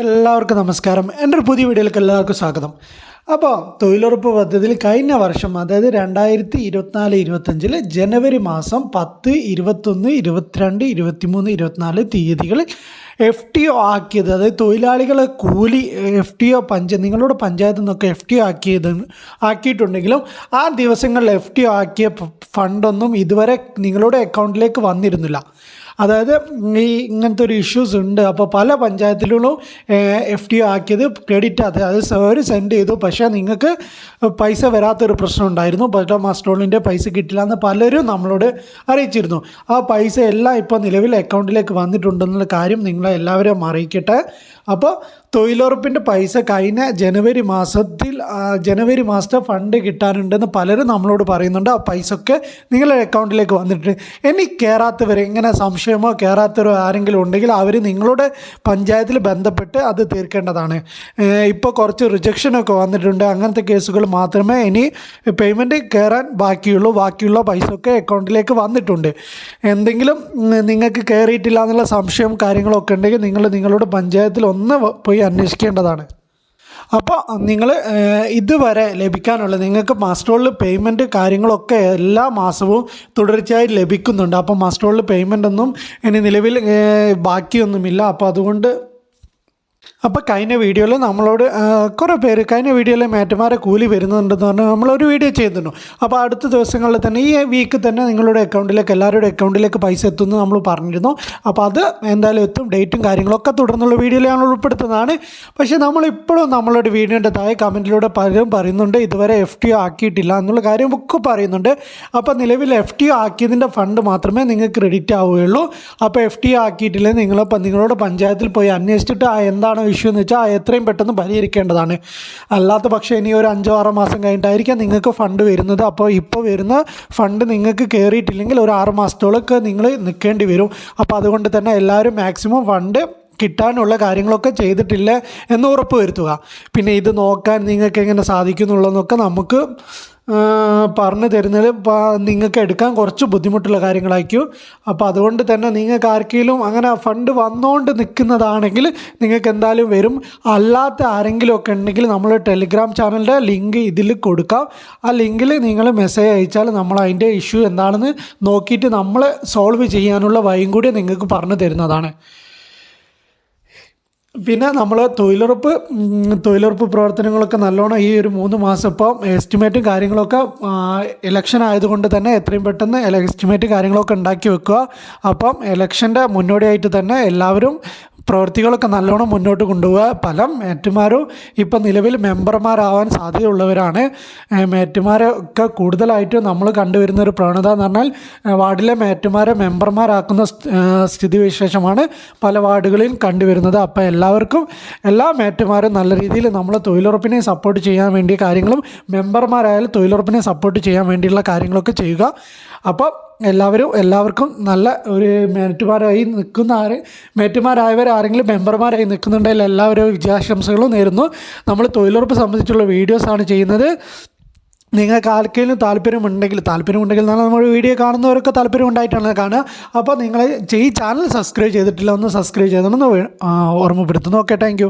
എല്ലാവർക്കും നമസ്കാരം. എന്റെ ഒരു പുതിയ വീഡിയോയിലേക്ക് എല്ലാവർക്കും സ്വാഗതം. അപ്പോൾ തൊഴിലുറപ്പ് പദ്ധതിയിൽ കഴിഞ്ഞ വർഷം അതായത് രണ്ടായിരത്തി ഇരുപത്തിനാല് ഇരുപത്തഞ്ചിൽ ജനുവരി മാസം പത്ത് ഇരുപത്തൊന്ന് ഇരുപത്തിരണ്ട് ഇരുപത്തിമൂന്ന് ഇരുപത്തിനാല് തീയതികളിൽ എഫ് ടി ഒ ആക്കിയത് അതായത് തൊഴിലാളികളെ കൂലി എഫ് ടി ഒ പഞ്ച നിങ്ങളുടെ പഞ്ചായത്തിൽ നിന്നൊക്കെ എഫ് ടി ഒ ആക്കിയത് ആക്കിയിട്ടുണ്ടെങ്കിലും ആ ദിവസങ്ങളിൽ എഫ് ടി ഒ ആക്കിയ ഫണ്ടൊന്നും ഇതുവരെ നിങ്ങളുടെ അക്കൗണ്ടിലേക്ക് വന്നിരുന്നില്ല. അതായത് ഈ ഇങ്ങനത്തെ ഒരു ഇഷ്യൂസ് ഉണ്ട്. അപ്പോൾ പല പഞ്ചായത്തിലും എഫ് ടി ആക്കിയത് ക്രെഡിറ്റ് അത്. അത് അവർ സെൻഡ് ചെയ്തു. പക്ഷേ നിങ്ങൾക്ക് പൈസ വരാത്തൊരു പ്രശ്നം ഉണ്ടായിരുന്നു. പല മാസ്റ്റോളിന്റെ പൈസ കിട്ടില്ല എന്ന് പലരും നമ്മളോട് അറിയിച്ചിരുന്നു. ആ പൈസ എല്ലാം ഇപ്പോൾ നിലവിൽ അക്കൗണ്ടിലേക്ക് വന്നിട്ടുണ്ടെന്നുള്ള കാര്യം നിങ്ങളെ എല്ലാവരെയും അറിയിക്കട്ടെ. അപ്പോൾ തൊഴിലുറപ്പിന്റെ പൈസ കഴിഞ്ഞ ജനുവരി മാസത്തിൽ ജനുവരി മാസത്തെ ഫണ്ട് കിട്ടാനുണ്ടെന്ന് പലരും നമ്മളോട് പറയുന്നുണ്ട്. ആ പൈസ ഒക്കെ നിങ്ങളുടെ അക്കൗണ്ടിലേക്ക് വന്നിട്ടുണ്ട്. ഇനി എങ്ങനെ ഇങ്ങനെ സംശയമോ കയറാത്തവരോ ആരെങ്കിലും ഉണ്ടെങ്കിൽ അവർ നിങ്ങളുടെ പഞ്ചായത്തിൽ ബന്ധപ്പെട്ട് അത് തീർക്കേണ്ടതാണ്. ഇപ്പോൾ കുറച്ച് റിജക്ഷനൊക്കെ വന്നിട്ടുണ്ട്. അങ്ങനത്തെ കേസുകൾ മാത്രമേ ഇനി പേയ്മെന്റ് കയറാൻ ബാക്കിയുള്ളൂ. ബാക്കിയുള്ള പൈസ ഒക്കെ അക്കൗണ്ടിലേക്ക് വന്നിട്ടുണ്ട്. എന്തെങ്കിലും നിങ്ങൾക്ക് കയറിയിട്ടില്ല എന്നുള്ള സംശയം കാര്യങ്ങളൊക്കെ ഉണ്ടെങ്കിൽ നിങ്ങൾ നിങ്ങളുടെ പഞ്ചായത്തിൽ ഒന്ന് പോയി അന്വേഷിക്കേണ്ടതാണ്. അപ്പോൾ നിങ്ങൾ ഇതുവരെ ലഭിക്കാനുള്ള നിങ്ങൾക്ക് മാസ്റ്ററോളിൽ പേയ്മെന്റ് കാര്യങ്ങളൊക്കെ എല്ലാ മാസവും തുടർച്ചയായി ലഭിക്കുന്നുണ്ട്. അപ്പോൾ മാസ്റ്ററോളിൽ പേയ്മെന്റ് ഒന്നും ഇനി നിലവിൽ ബാക്കിയൊന്നുമില്ല. അപ്പോൾ അതുകൊണ്ട് അപ്പോൾ കഴിഞ്ഞ വീഡിയോയിൽ നമ്മളോട് കുറേ പേര് കഴിഞ്ഞ വീഡിയോയിൽ മേറ്റന്മാരെ കൂലി വരുന്നുണ്ടെന്ന് പറഞ്ഞാൽ നമ്മളൊരു വീഡിയോ ചെയ്തിരുന്നു. അപ്പോൾ അടുത്ത ദിവസങ്ങളിൽ തന്നെ ഈ വീക്ക് തന്നെ നിങ്ങളുടെ അക്കൗണ്ടിലേക്ക് എല്ലാവരുടെ അക്കൗണ്ടിലേക്ക് പൈസ എത്തുമെന്ന് നമ്മൾ പറഞ്ഞിരുന്നു. അപ്പോൾ അത് എന്തായാലും എത്തും ഡേറ്റും കാര്യങ്ങളൊക്കെ തുടർന്നുള്ള വീഡിയോയിൽ ഞങ്ങൾ ഉൾപ്പെടുത്തുന്നതാണ്. പക്ഷേ നമ്മളിപ്പോഴും നമ്മളുടെ വീഡിയോന്റെ താഴെ കമന്റിലൂടെ പലരും പറയുന്നുണ്ട് ഇതുവരെ എഫ് ടി ആക്കിയിട്ടില്ല എന്നുള്ള കാര്യം ഒക്കെ പറയുന്നുണ്ട്. അപ്പോൾ നിലവിൽ എഫ് ടി ആക്കിയതിന്റെ ഫണ്ട് മാത്രമേ നിങ്ങൾക്ക് ക്രെഡിറ്റ് ആവുകയുള്ളൂ. അപ്പോൾ എഫ് ടി ആക്കിയിട്ടില്ലെങ്കിൽ നിങ്ങളിപ്പോൾ നിങ്ങളുടെ പഞ്ചായത്തിൽ പോയി അന്വേഷിച്ചിട്ട് ആ എന്താണ് ഇഷ്യൂ എന്ന് വെച്ചാൽ എത്രയും പെട്ടെന്ന് പരിഹരിക്കേണ്ടതാണ്. അല്ലാത്ത പക്ഷേ ഇനി ഒരു അഞ്ചോ ആറോ മാസം കഴിഞ്ഞിട്ടായിരിക്കാം നിങ്ങൾക്ക് ഫണ്ട് വരുന്നത്. അപ്പോൾ ഇപ്പോൾ വരുന്ന ഫണ്ട് നിങ്ങൾക്ക് കയറിയിട്ടില്ലെങ്കിൽ ഒരു ആറ് മാസത്തോളൊക്കെ നിങ്ങൾ നിൽക്കേണ്ടി വരും. അപ്പോൾ അതുകൊണ്ട് തന്നെ എല്ലാവരും മാക്സിമം ഫണ്ട് കിട്ടാനുള്ള കാര്യങ്ങളൊക്കെ ചെയ്തിട്ടില്ല എന്ന് ഉറപ്പ് വരുത്തുക. പിന്നെ ഇത് നോക്കാൻ നിങ്ങൾക്ക് എങ്ങനെ സാധിക്കുന്നുള്ളതെന്നൊക്കെ നമുക്ക് പറഞ്ഞു തരുന്നത് നിങ്ങൾക്ക് എടുക്കാൻ കുറച്ച് ബുദ്ധിമുട്ടുള്ള കാര്യങ്ങളായിരിക്കും. അപ്പോൾ അതുകൊണ്ട് തന്നെ നിങ്ങൾക്ക് ആർക്കെങ്കിലും അങ്ങനെ ഫണ്ട് വന്നുകൊണ്ട് നിൽക്കുന്നതാണെങ്കിൽ നിങ്ങൾക്ക് എന്തായാലും വരും. അല്ലാത്ത ആരെങ്കിലും ഒക്കെ ഉണ്ടെങ്കിൽ നമ്മൾ ടെലിഗ്രാം ചാനലിന്റെ ലിങ്ക് ഇതിൽ കൊടുക്കാം. ആ ലിങ്കിൽ നിങ്ങൾ മെസ്സേജ് അയച്ചാൽ നമ്മൾ അതിന്റെ ഇഷ്യൂ എന്താണെന്ന് നോക്കിയിട്ട് നമ്മൾ സോൾവ് ചെയ്യാനുള്ള വഴിയും കൂടി നിങ്ങൾക്ക് പറഞ്ഞു തരുന്നതാണ്. പിന്നെ നമ്മൾ തൊഴിലുറപ്പ് തൊഴിലുറപ്പ് പ്രവർത്തനങ്ങളൊക്കെ നല്ലോണം ഈ ഒരു മൂന്ന് മാസം ഇപ്പോൾ എസ്റ്റിമേറ്റും കാര്യങ്ങളൊക്കെ ഇലക്ഷൻ ആയതുകൊണ്ട് തന്നെ എത്രയും പെട്ടെന്ന് എസ്റ്റിമേറ്റ് കാര്യങ്ങളൊക്കെ ഉണ്ടാക്കി വെക്കുക. അപ്പം ഇലക്ഷന്റെ മുന്നോടിയായിട്ട് തന്നെ എല്ലാവരും പ്രവൃത്തികളൊക്കെ നല്ലോണം മുന്നോട്ട് കൊണ്ടുപോകുക പല മേറ്റുമാരും ഇപ്പം നിലവിൽ മെമ്പർമാരാവാൻ സാധ്യതയുള്ളവരാണ്. മേറ്റുമാരൊക്കെ കൂടുതലായിട്ട് നമ്മൾ കണ്ടുവരുന്ന ഒരു പ്രവണത എന്ന് പറഞ്ഞാൽ വാർഡിലെ മേറ്റുമാരെ മെമ്പർമാരാക്കുന്ന സ്ഥിതിവിശേഷമാണ് പല വാർഡുകളിൽ കണ്ടുവരുന്നത്. അപ്പോൾ എല്ലാവർക്കും എല്ലാ മേറ്റുമാരും നല്ല രീതിയിൽ നമ്മൾ തൊഴിലുറപ്പിനെ സപ്പോർട്ട് ചെയ്യാൻ വേണ്ടിയ കാര്യങ്ങളും മെമ്പർമാരായാലും തൊഴിലുറപ്പിനെ സപ്പോർട്ട് ചെയ്യാൻ വേണ്ടിയുള്ള കാര്യങ്ങളൊക്കെ ചെയ്യുക. അപ്പോൾ എല്ലാവരും എല്ലാവർക്കും നല്ല ഒരു മേറ്റുമാരായി നിൽക്കുന്ന ആര് മേറ്റുമാരായവർ ആരെങ്കിലും മെമ്പർമാരായി നിൽക്കുന്നുണ്ടെങ്കിൽ എല്ലാവരും വിജയാശംസകളും നേരുന്നു. നമ്മൾ തൊഴിലുറപ്പ് സംബന്ധിച്ചുള്ള വീഡിയോസാണ് ചെയ്യുന്നത്. നിങ്ങൾക്ക് ആർക്കെങ്കിലും താല്പര്യമുണ്ടെങ്കിൽ താല്പര്യമുണ്ടെങ്കിൽ എന്നാൽ നമ്മൾ വീഡിയോ കാണുന്നവരൊക്കെ താല്പര്യം ഉണ്ടായിട്ടാണ് കാണുക. അപ്പോൾ നിങ്ങൾ ഈ ചാനൽ സബ്സ്ക്രൈബ് ചെയ്തിട്ടില്ല ഒന്ന് സബ്സ്ക്രൈബ് ചെയ്തണമെന്ന് ഓർമ്മപ്പെടുത്തുന്നു. Okay thank